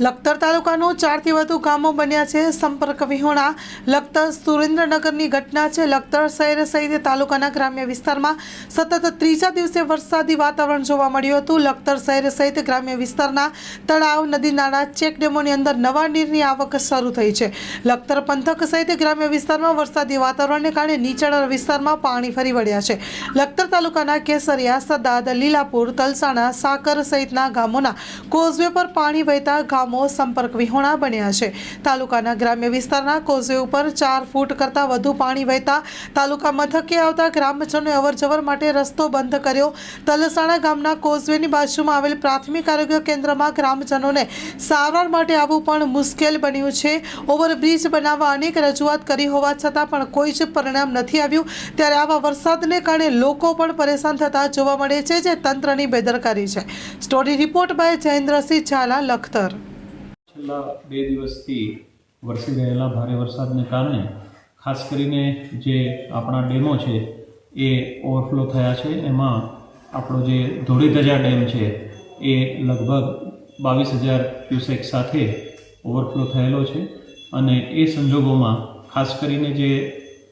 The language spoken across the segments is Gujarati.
લખતર તાલુકાનું ચારથી વધુ ગામો બન્યા છે. સંપર્ક વિહોણા. લખતર સુરેન્દ્રનગરની ઘટના છે. લખતર શહેર સહિત તાલુકાના ગ્રામ્ય વિસ્તારમાં સતત ત્રીજા દિવસે વરસાદી વાતાવરણ જોવા મળ્યું હતું. લખતર શહેર સહિત ગ્રામ્ય વિસ્તારના તળાવ, નદી નાળા, ચેક ડેમોની અંદર નવા નીરની આવક શરૂ થઈ છે. લખતર પંથક સહિત ગ્રામ્ય વિસ્તારમાં વરસાદી વાતાવરણને કારણે નીચાણવાળા વિસ્તારમાં પાણી ફરી વળ્યા છે. લખતર તાલુકાના કેસરિયા, સદાદ, લીલાપુર, તલસાણા, સાકર સહિતના ગામોના કોઝવે પર પાણી વહેતા ગામો સંપર્ક વિહોણા બન્યા છે. તાલુકાના ગ્રામ્ય વિસ્તારના કોઝવે ઉપર ચાર ફૂટ કરતાં વધુ પાણી વહેતા તાલુકા મથકે આવતા ગ્રામજનોએ અવરજવર માટે રસ્તો બંધ કર્યો. તલસાણા ગામના કોઝવેની બાજુમાં આવેલ પ્રાથમિક આરોગ્ય કેન્દ્રમાં ગ્રામજનોને સારવાર માટે આવવું પણ મુશ્કેલ બન્યું છે. ઓવરબ્રિજ બનાવવા અનેક રજૂઆત કરી હોવા છતાં પણ કોઈ જ પરિણામ નથી આવ્યું. ત્યારે આવા વરસાદને કારણે લોકો પણ પરેશાન થતા જોવા મળે છે, જે તંત્રની બેદરકારી છે. Story report by Jayendrasinh Zala, Lakhtar. છેલ્લા બે દિવસથી વરસી રહેલા ભારે વરસાદને કારણે ખાસ કરીને જે આપણા ડેમો છે એ ઓવરફ્લો થયા છે. એમાં આપણો જે ધોળીધજા ડેમ છે એ લગભગ બાવીસ હજાર ક્યુસેક સાથે ઓવરફ્લો થયેલો છે અને એ સંજોગોમાં ખાસ કરીને જે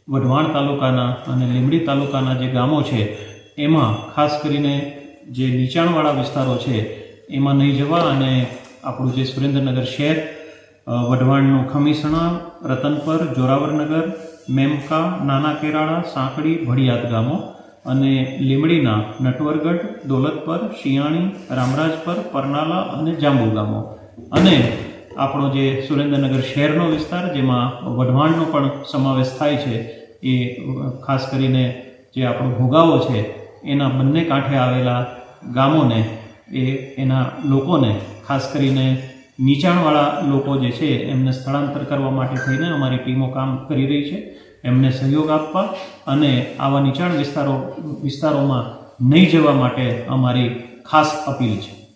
વઢવાણ તાલુકાના અને લીંબડી તાલુકાના જે ગામો છે એમાં ખાસ કરીને જે નીચાણવાળા વિસ્તારો છે એમાં નહીં જવા અને આપણું જે સુરેન્દ્રનગર શહેર વઢવાણનું ખમીસણા, રતનપર, જોરાવરનગર, મેમકા, નાના કેરાળા, સાંકડી, ભડિયાદ ગામો અને લીમડીના નટવરગઢ, દોલતપર શિયાણી રામરાજપર, પરનાલા અને જાંબુ ગામો. અને આપણો જે સુરેન્દ્રનગર શહેરનો વિસ્તાર, જેમાં વઢવાણનો પણ સમાવેશ થાય છે, એ ખાસ કરીને જે આપણો ભોગાવો છે, એના બંને કાંઠે આવેલા ગામોને એ એના લોકોને, ખાસ કરીને નીચાણવાળા લોકો જે છે, એમને સ્થળાંતર કરવા માટે થઈને અમારી ટીમો કામ કરી રહી છે. એમને સહયોગ આપવા અને આવા નીચાણ વિસ્તારો, વિસ્તારોમાં નહીં જવા માટે અમારી ખાસ અપીલ છે.